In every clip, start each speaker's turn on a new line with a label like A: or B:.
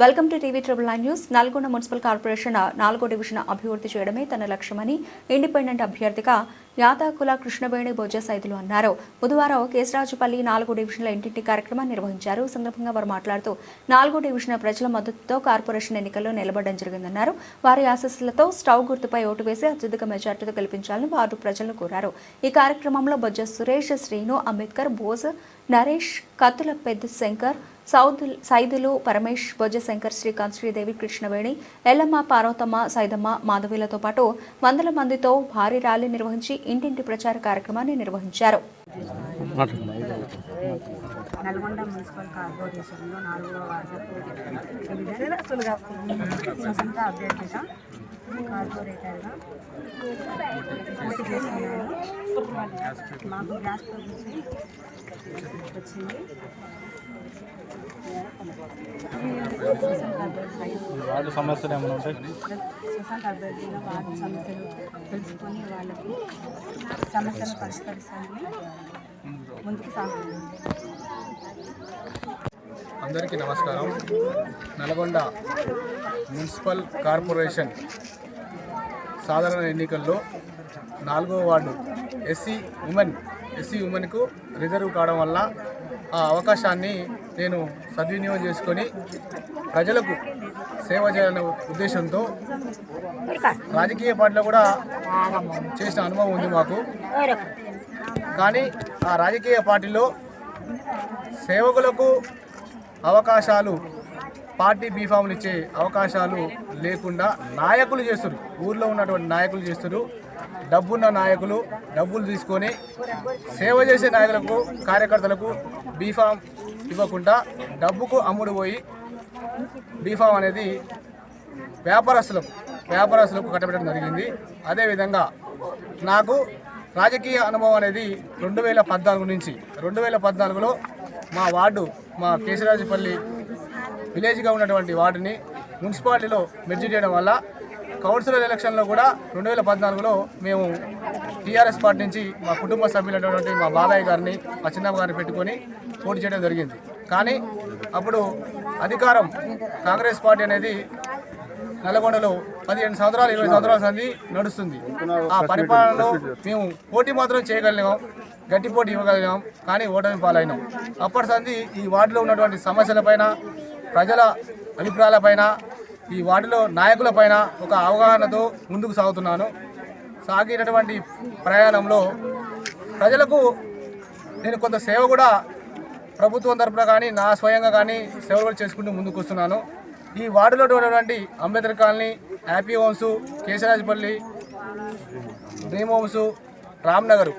A: Welcome to TV triple nine news. Nalgonda municipal corporation నాలుగో division అభివృద్ధి చేయడమే తన లక్ష్యమని ఇండిపెండెంట్ అభ్యర్థిగా యాతాకుల కృష్ణవేణి భోజ సైదులు అన్నారు. బుధవారం కేసరాజుపల్లి నాలుగో డివిజన్ల ఇంటింటి కార్యక్రమాన్ని నిర్వహించారు. ఈ సందర్భంగా వారు మాట్లాడుతూ నాలుగో డివిజన్ ప్రజల మద్దతుతో కార్పొరేషన్ ఎన్నికల్లో నిలబడడం జరిగిందన్నారు. వారి ఆశస్సులతో స్టవ్ గుర్తుపై ఓటు వేసి అత్యధిక మెజార్టీతో గెలిపించాలని వారు ప్రజలను కోరారు. ఈ కార్యక్రమంలో బొజ్జ సురేష్ శ్రీను అంబేద్కర్ బోస్ నరేష్ కత్తుల పెద్ద శంకర్ సౌద్ సైదులు పరమేష్ భోజశంకర్ శ్రీకాంత్ శ్రీదేవి కృష్ణవేణి ఎల్లమ్మ పార్వతమ్మ సైదమ్మ మాధవీలతో పాటు వందల మందితో భారీ ర్యాలీ నిర్వహించి ఇంటింటి ప్రచార కార్యక్రమాన్ని నిర్వహించారు.
B: నల్గొండ మున్సిపల్ కార్పొరేషన్లో నాలుగవ వార్డు. స్వతంత్ర అభ్యర్థిగా కార్పొరేటర్గా పోటీ చేస్తున్నాను. మాకు గ్యాస్ ప్రభుత్వం వచ్చింది.
C: వార్డు సమస్యలు ఏమైనా ఉంటాయి
B: స్వతంత్ర అభ్యర్థిగా వార్డు సమస్యలు తెలుసుకొని వాళ్ళకి సమస్యలు పరిష్కరిస్తానని ముందుకు సాగుతుంది
D: అందరికీ నమస్కారం. నల్గొండ మున్సిపల్ కార్పొరేషన్ సాధారణ ఎన్నికల్లో నాలుగో వార్డు ఎస్సీ ఉమెన్ ఎస్సీ ఉమెన్కు రిజర్వ్ కావడం వల్ల ఆ అవకాశాన్ని నేను సద్వినియోగం చేసుకొని ప్రజలకు సేవ చేయాలనే ఉద్దేశంతో రాజకీయ పార్టీలో కూడా చేసిన అనుభవం ఉంది మాకు. కానీ ఆ రాజకీయ పార్టీలో సేవకులకు అవకాశాలు పార్టీ బీఫామ్లు ఇచ్చే అవకాశాలు లేకుండా నాయకులు చేస్తారు ఊర్లో ఉన్నటువంటి నాయకులు చేస్తారు డబ్బున్న నాయకులు డబ్బులు తీసుకొని సేవ చేసే నాయకులకు కార్యకర్తలకు బీఫామ్ ఇవ్వకుండా డబ్బుకు అమ్ముడు పోయి బీఫామ్ అనేది వ్యాపారస్తులకు వ్యాపారస్తులకు కట్టబెట్టడం జరిగింది. అదేవిధంగా నాకు రాజకీయ అనుభవం అనేది రెండు వేల పద్నాలుగు నుంచి రెండు వేల పద్నాలుగులో మా వార్డు మా కేశరాజుపల్లి విలేజ్గా ఉన్నటువంటి వార్డుని మున్సిపాలిటీలో మెర్జీ చేయడం వల్ల కౌన్సిలర్ ఎలక్షన్లో కూడా రెండు వేల పద్నాలుగులో మేము టీఆర్ఎస్ పార్టీ నుంచి మా కుటుంబ సభ్యులైనటువంటి మా బాబాయ్ గారిని మా చిన్నమ్మ గారిని పెట్టుకొని పోటీ చేయడం జరిగింది. కానీ అప్పుడు అధికారం కాంగ్రెస్ పార్టీ అనేది నల్గొండలో పదిహేను సంవత్సరాలు ఇరవై సంవత్సరాల సంది నడుస్తుంది. ఆ పరిపాలనలో మేము పోటీ మాత్రం చేయగలిగాం గట్టి పోటీ ఇవ్వగలిగాం కానీ ఓటమి పాలైనాం. అప్పటి సంది ఈ వార్డులో ఉన్నటువంటి సమస్యలపైన ప్రజల అభిప్రాయాలపైన ఈ వార్డులో నాయకులపైన ఒక అవగాహనతో ముందుకు సాగుతున్నాను. సాగినటువంటి ప్రయాణంలో ప్రజలకు నేను కొంత సేవ కూడా ప్రభుత్వం తరపున కానీ నా స్వయంగా కానీ సేవలు చేసుకుంటూ ముందుకు వస్తున్నాను. ఈ వార్డులో ఉన్నటువంటి Ambedkar colony happy homes Kesharajpally dream homes Ramnagar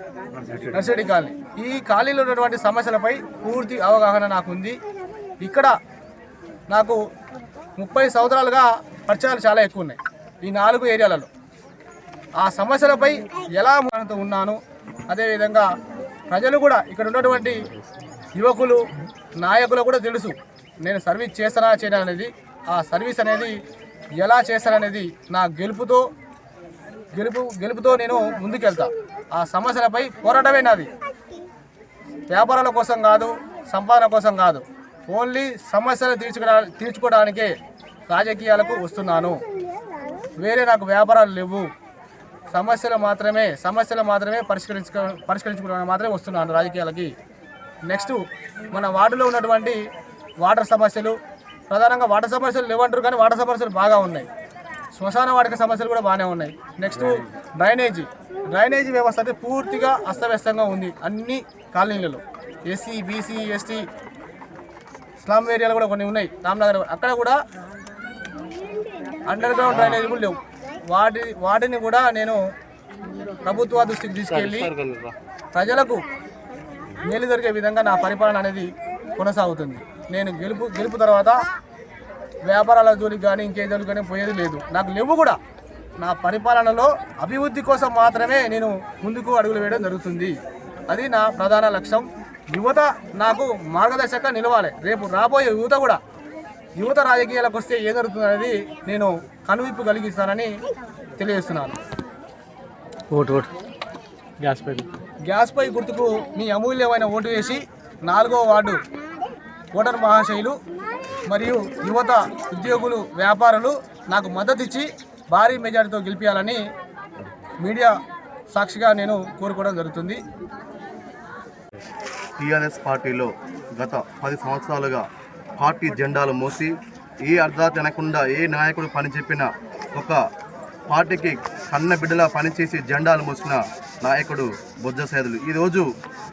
D: Narsireddy colony. ఈ కాలనీలో ఉన్నటువంటి సమస్యలపై పూర్తి అవగాహన నాకు ఉంది ఇక్కడ నాకు ముప్పై సంవత్సరాలుగా పరిచయాలు చాలా ఎక్కువ ఉన్నాయి ఈ నాలుగు ఏరియాలలో. ఆ సమస్యలపై ఎలా మనతో ఉన్నాను అదేవిధంగా ప్రజలు కూడా ఇక్కడ ఉన్నటువంటి యువకులు నాయకులు కూడా తెలుసు నేను సర్వీస్ చేస్తానా చేయడం అనేది. ఆ సర్వీస్ అనేది ఎలా చేశారనేది నా గెలుపుతో గెలుపు గెలుపుతో నేను ముందుకెళ్తా. ఆ సమస్యలపై పోరాటమే నాది. వ్యాపారాల కోసం కాదు సంపాదన కోసం కాదు. ఓన్లీ సమస్యలు తీర్చుకోవడా తీర్చుకోవడానికే రాజకీయాలకు వస్తున్నాను. వేరే నాకు వ్యాపారాలు లేవు. సమస్యలు మాత్రమే సమస్యలు మాత్రమే పరిష్కరించుకో పరిష్కరించుకోవడానికి మాత్రమే వస్తున్నాను రాజకీయాలకి. నెక్స్ట్ మన వార్డులో ఉన్నటువంటి వాటర్ సమస్యలు ప్రధానంగా వాటర్ సమస్యలు లేవంటారు కానీ వాటర్ సమస్యలు బాగా ఉన్నాయి. శ్మశాన వాటిక సమస్యలు కూడా బాగానే ఉన్నాయి. Next drainage. డ్రైనేజీ వ్యవస్థ అయితే పూర్తిగా అస్తవ్యస్తంగా ఉంది అన్ని కాలనీలలో. ఎస్సీ బీసీ ఎస్టీ స్లమ్ ఏరియాలు కూడా కొన్ని ఉన్నాయి. రామ్నగర్ అక్కడ కూడా అండర్ గ్రౌండ్ డ్రైనేజీ కూడా లేవు. వాటి వాటిని కూడా నేను ప్రభుత్వ దృష్టికి తీసుకెళ్ళి ప్రజలకు మేలు జరిగే విధంగా నా పరిపాలన అనేది కొనసాగుతుంది. నేను గెలుపు గెలుపు తర్వాత వ్యాపారాల జోలికి కానీ ఇంకే జోలికి కానీ పోయేది లేదు. నాకు లేవు కూడా. నా పరిపాలనలో అభివృద్ధి కోసం మాత్రమే నేను ముందుకు అడుగులు వేయడం జరుగుతుంది. అది నా ప్రధాన లక్ష్యం. యువత నాకు మార్గదర్శకంగా నిలవాలి. రేపు రాబోయే యువత కూడా యువత రాజకీయాలకు వస్తే ఏం జరుగుతుంది అనేది నేను కనువిప్పు కలిగిస్తానని తెలియజేస్తున్నాను.
C: Vote vote. గ్యాస్
D: గ్యాస్పై గుర్తుకు మీ అమూల్యమైన ఓటు వేసి నాలుగో వార్డు ఓటర్ మహాశైలు మరియు యువత ఉద్యోగులు వ్యాపారులు నాకు మద్దతు ఇచ్చి భారీ మెజారిటీతో గెలిపించాలని మీడియా సాక్షిగా నేను కోరుకోవడం జరుగుతుంది.
E: టీఆర్ఎస్ పార్టీలో గత పది సంవత్సరాలుగా పార్టీ జెండాలు మోసి ఏ అర్థాలు తినకుండా ఏ నాయకుడు పని చెప్పినా ఒక పార్టీకి కన్న బిడ్డలా పనిచేసి జెండాలు మోసిన నాయకుడు బొజ్జ సైదులు. ఈరోజు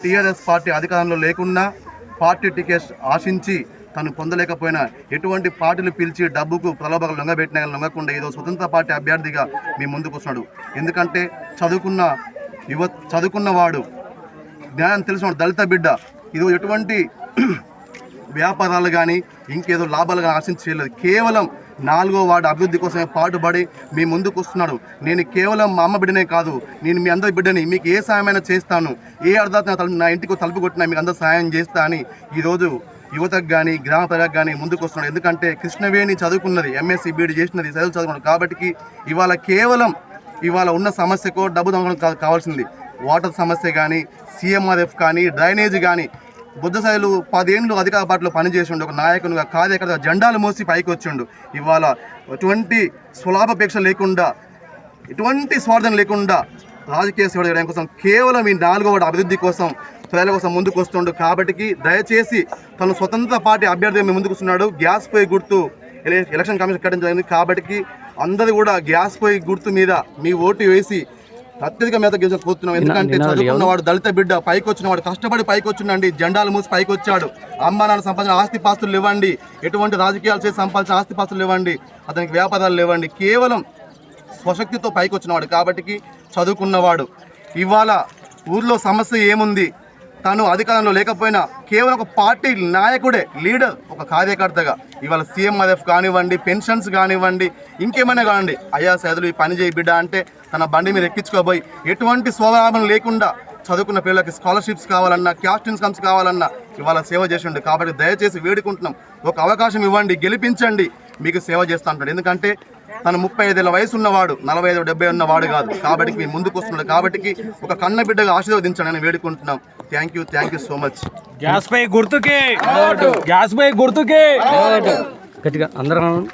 E: టీఆర్ఎస్ పార్టీ అధికారంలో లేకున్నా పార్టీ టికెట్ ఆశించి తను పొందలేకపోయినా ఎటువంటి పార్టీలు పిలిచి డబ్బుకు ప్రలోభాలు లొంగబెట్టిన లొంగకుండా ఏదో స్వతంత్ర పార్టీ అభ్యర్థిగా మీ ముందుకు వస్తున్నాడు. ఎందుకంటే చదువుకున్న యువ చదువుకున్నవాడు జ్ఞానం తెలిసిన దళిత బిడ్డ ఇది ఎటువంటి వ్యాపారాలు కానీ ఇంకేదో లాభాలు కానీ ఆశించలేదు కేవలం నాలుగో వార్డు అభివృద్ధి కోసమే పాటుపడి మీ ముందుకు వస్తున్నాడు. నేను కేవలం మా అమ్మ బిడ్డనే కాదు నేను మీ అందరి బిడ్డని మీకు ఏ సాయమైనా చేస్తాను. ఏ అర్థాత నా ఇంటికి తలుపు కొట్టినా మీకు అందరూ సాయం చేస్తా అని ఈరోజు యువతకు కానీ గ్రామ ప్రజలకు కానీ ముందుకు వస్తున్నాడు. ఎందుకంటే కృష్ణవేణి చదువుకున్నది ఎంఎస్సీ బీడీ చేసినది చదువు చదువుకున్నాడు. కాబట్టి ఇవాళ కేవలం ఇవాళ ఉన్న సమస్యకు డబ్బు దొంగడం కావాల్సింది. వాటర్ సమస్య కానీ సీఎంఆర్ఎఫ్ కానీ డ్రైనేజ్ కానీ బుద్ధశైలు పదేళ్ళు అధికార పార్టీలో పనిచేసిండు. ఒక నాయకునిగా కార్యకర్త జెండాలు మోసి పైకి వచ్చిండు. ఇవాళ ఎటువంటి స్వలాభాపేక్ష లేకుండా ఎటువంటి స్వార్థం లేకుండా రాజకీయ సేవ చేయడం కోసం కేవలం ఈ నాలుగో అభివృద్ధి కోసం ప్రజల కోసం ముందుకు వస్తుండు. కాబట్టి దయచేసి తను స్వతంత్ర పార్టీ అభ్యర్థిగా మీ ముందుకు వస్తున్నాడు. గ్యాస్ పోయి గుర్తు ఎలక్షన్ కమిషన్ కట్టడం జరిగింది. కాబట్టి అందరూ కూడా గ్యాస్ పోయి గుర్తు మీద మీ ఓటు వేసి అత్యధిక మేత గెలిచకపోతున్నాం ఎందుకంటే చదువుకున్న వాడు దళిత బిడ్డ పైకి వచ్చిన వాడు కష్టపడి పైకి వచ్చిండండి జెండాలు మూసి పైకి వచ్చాడు అమ్మ నాన్న సంపాదించిన ఆస్తి పాస్తులు ఇవ్వండి ఎటువంటి రాజకీయాలు చేసి సంపాదించిన ఆస్తి పాస్తులు ఇవ్వండి అతనికి వ్యాపారాలు ఇవ్వండి కేవలం స్వశక్తితో పైకి వచ్చినవాడు కాబట్టి చదువుకున్నవాడు. ఇవాళ ఊర్లో సమస్య ఏముంది? తను అధికారంలో లేకపోయినా కేవలం ఒక పార్టీ నాయకుడే లీడర్ ఒక కార్యకర్తగా. ఇవాళ సీఎంఆర్ఎఫ్ కానివ్వండి పెన్షన్స్ కానివ్వండి ఇంకేమైనా కానివ్వండి. అయ్యా సైదులు ఈ పని చేయి బిడ్డ అంటే తన బండి మీద ఎక్కించుకోబోయి ఎటువంటి స్వభావం లేకుండా చదువుకున్న పిల్లలకి స్కాలర్షిప్స్ కావాలన్నా క్యాస్ట్ ఇన్కమ్స్ కావాలన్నా ఇవాళ సేవ చేసిండు. కాబట్టి దయచేసి వేడుకుంటున్నాం. ఒక అవకాశం ఇవ్వండి గెలిపించండి. మీకు సేవ చేస్తా అంటాడు. ఎందుకంటే తను ముప్పై ఐదేళ్ళ వయసు ఉన్నవాడు నలభై ఐదు డెబ్బై ఉన్నవాడు కాదు. కాబట్టి మీ ముందుకు వస్తున్నాడు. కాబట్టి ఒక కన్న బిడ్డగా ఆశీర్వదించండి అని వేడుకుంటున్నాం. Thank you thank you so much
C: gas పై గుర్తుకే. గ్యాస్ పై గుర్తుకే.
F: గట్టిగా అందరం